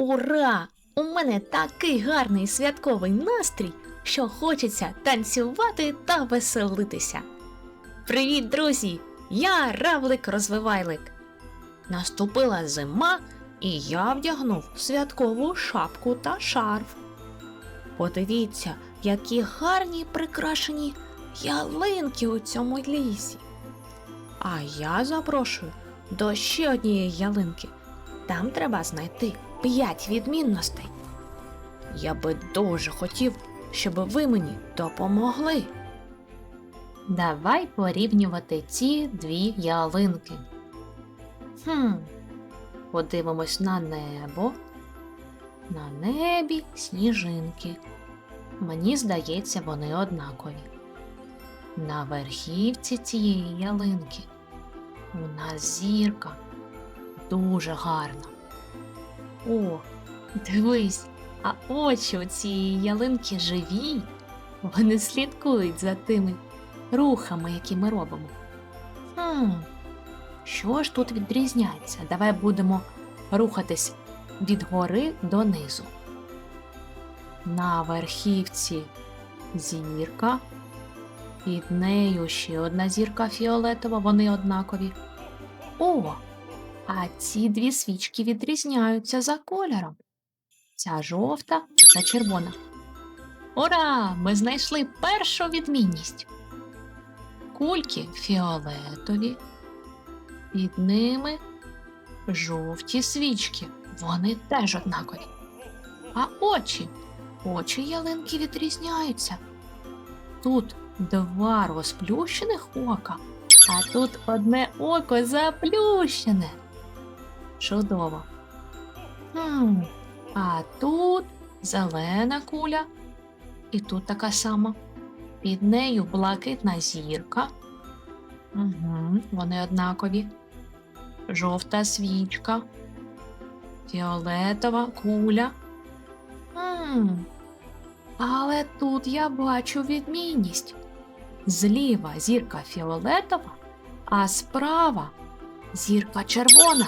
Ура! У мене такий гарний святковий настрій, що хочеться танцювати та веселитися. Привіт, друзі! Я Равлик Розвивайлик. Наступила зима, і я вдягнув святкову шапку та шарф. Подивіться, які гарні прикрашені ялинки у цьому лісі. А я запрошую до ще однієї ялинки. Там треба знайти п'ять відмінностей. Я би дуже хотів, щоб ви мені допомогли. Давай порівнювати ці дві ялинки. Хм, подивимось на небо. На небі сніжинки. Мені здається, вони однакові. На верхівці цієї ялинки у нас зірка дуже гарна. О, дивись, а очі у цієї ялинки живі. Вони слідкують за тими рухами, які ми робимо. Хм, що ж тут відрізняється? Давай будемо рухатись від гори до низу. На верхівці зірка, під нею ще одна зірка фіолетова, вони однакові. О, а ці дві свічки відрізняються за кольором. Ця жовта та червона. Ура! Ми знайшли першу відмінність. Кульки фіолетові, під ними жовті свічки. Вони теж однакові. А очі. Очі ялинки відрізняються. Тут два розплющених ока, а тут одне око заплющене. Чудово. Хм, а тут зелена куля, і тут така сама. Під нею блакитна зірка. Угу, вони однакові. Жовта свічка, фіолетова куля. М, Але тут я бачу відмінність. Зліва зірка фіолетова, а справа зірка червона.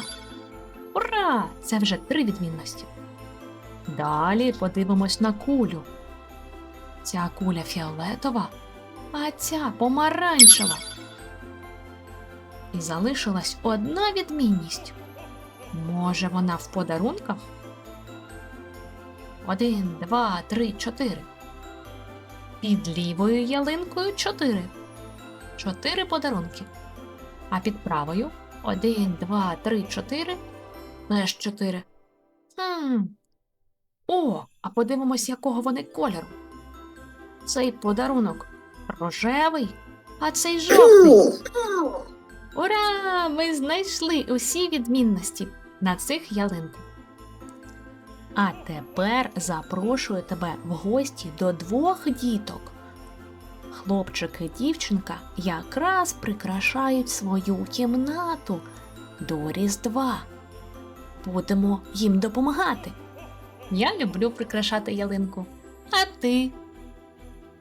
Ура! Це вже три відмінності. Далі подивимось на кулю. Ця куля фіолетова, а ця помаранчева. І залишилась одна відмінність. Може, вона в подарунках? Один, два, три, чотири. Під лівою ялинкою чотири. Чотири подарунки. А під правою один, два, три, чотири. Теж чотири. Хм. О, а подивимось, якого вони кольору. Цей подарунок рожевий, а цей жовтий. Ура! Ми знайшли усі відмінності на цих ялинках. А тепер запрошую тебе в гості до двох діток. Хлопчик і дівчинка якраз прикрашають свою кімнату до Різдва. Будемо їм допомагати. Я люблю прикрашати ялинку. А ти?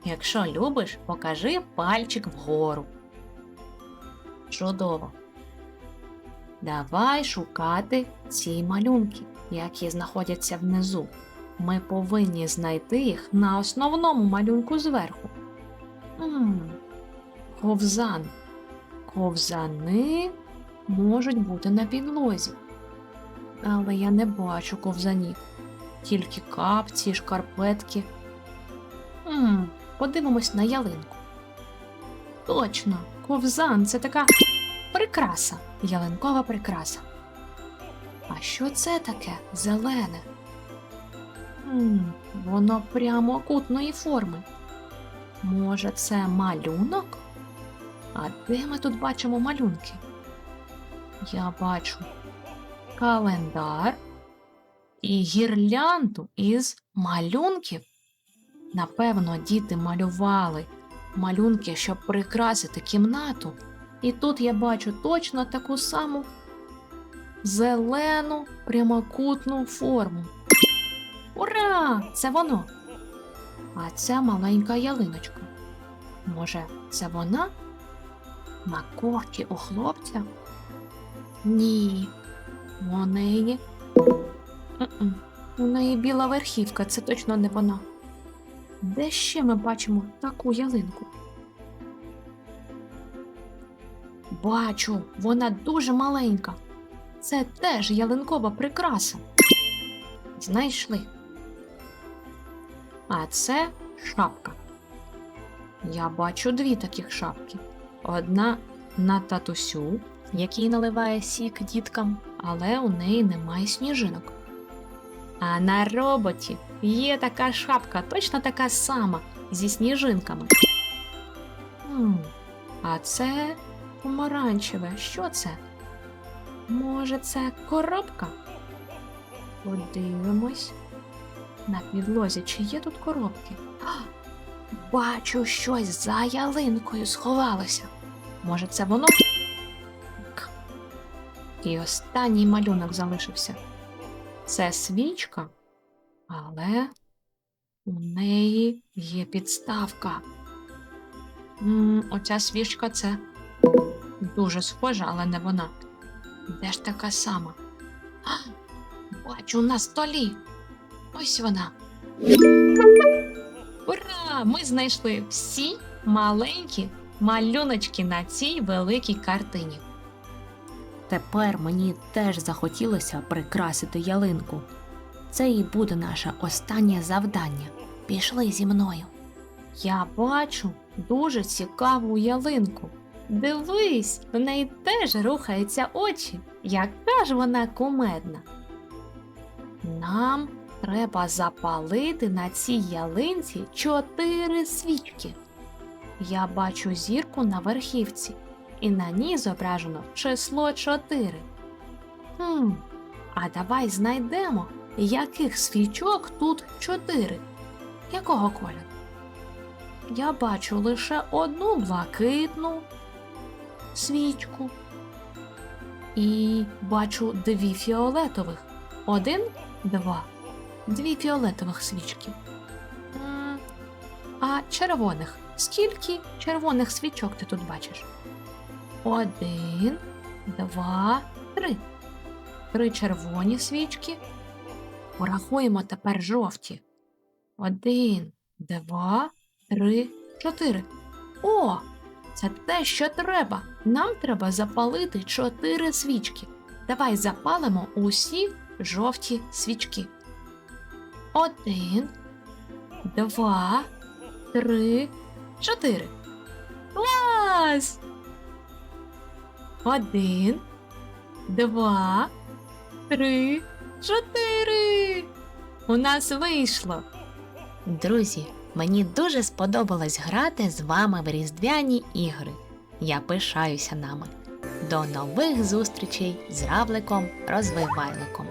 Якщо любиш, покажи пальчик вгору. Чудово. Давай шукати ці малюнки, які знаходяться внизу. Ми повинні знайти їх на основному малюнку зверху. м Ковзан. Ковзани можуть бути на підлозі. Але я не бачу ковзанів. Тільки капці, шкарпетки. м Подивимось на ялинку. Точно, ковзан це така прикраса, ялинкова прикраса. А що це таке зелене? М, воно прямокутної форми. Може, це малюнок? А де ми тут бачимо малюнки? Я бачу календар і гірлянду із малюнків. Напевно, діти малювали малюнки, щоб прикрасити кімнату. І тут я бачу точно таку саму зелену прямокутну форму. Ура! Це воно! А ця маленька ялиночка. Може, це вона? На когті у хлопця? Ні, вони. М-м. У неї біла верхівка, це точно не вона. Де ще ми бачимо таку ялинку? Бачу, вона дуже маленька. Це теж ялинкова прикраса. Знайшли. А це шапка. Я бачу дві таких шапки. Одна на татусю, який наливає сік діткам, але у неї немає сніжинок. А на роботі є така шапка, точно така сама, зі сніжинками. А це помаранчеве. Що це? Може, це коробка? Подивимось. На підлозі, чи є тут коробки? Бачу, щось за ялинкою сховалося. Може, це воно? І останній малюнок залишився. Це свічка, але у неї є підставка. м оця свічка це дуже схожа, але не вона. Де ж така сама? А, бачу на столі. Ось вона. Ура! Ми знайшли всі маленькі малюночки на цій великій картині. Тепер мені теж захотілося прикрасити ялинку. Це і буде наше останнє завдання. Пішли зі мною. Я бачу дуже цікаву ялинку. Дивись, в неї теж рухаються очі. Яка ж вона кумедна. Нам треба запалити на цій ялинці чотири свічки. Я бачу зірку на верхівці, і на ній зображено число 4. Хм, а давай знайдемо, яких свічок тут 4. Якого кольору? Я бачу лише одну блакитну свічку. І бачу дві фіолетових. Один, два. Дві фіолетових свічки. А червоних. Скільки червоних свічок ти тут бачиш? Один, два, три. Три червоні свічки. Порахуємо тепер жовті. Один, два, три, чотири. О! Це те, що треба. Нам треба запалити чотири свічки. Давай запалимо усі жовті свічки. Один, два, три, чотири. Клас! Один, два, три, чотири. У нас вийшло. Друзі, мені дуже сподобалось грати з вами в різдвяні ігри. Я пишаюся нами. До нових зустрічей з равликом розвивайликом.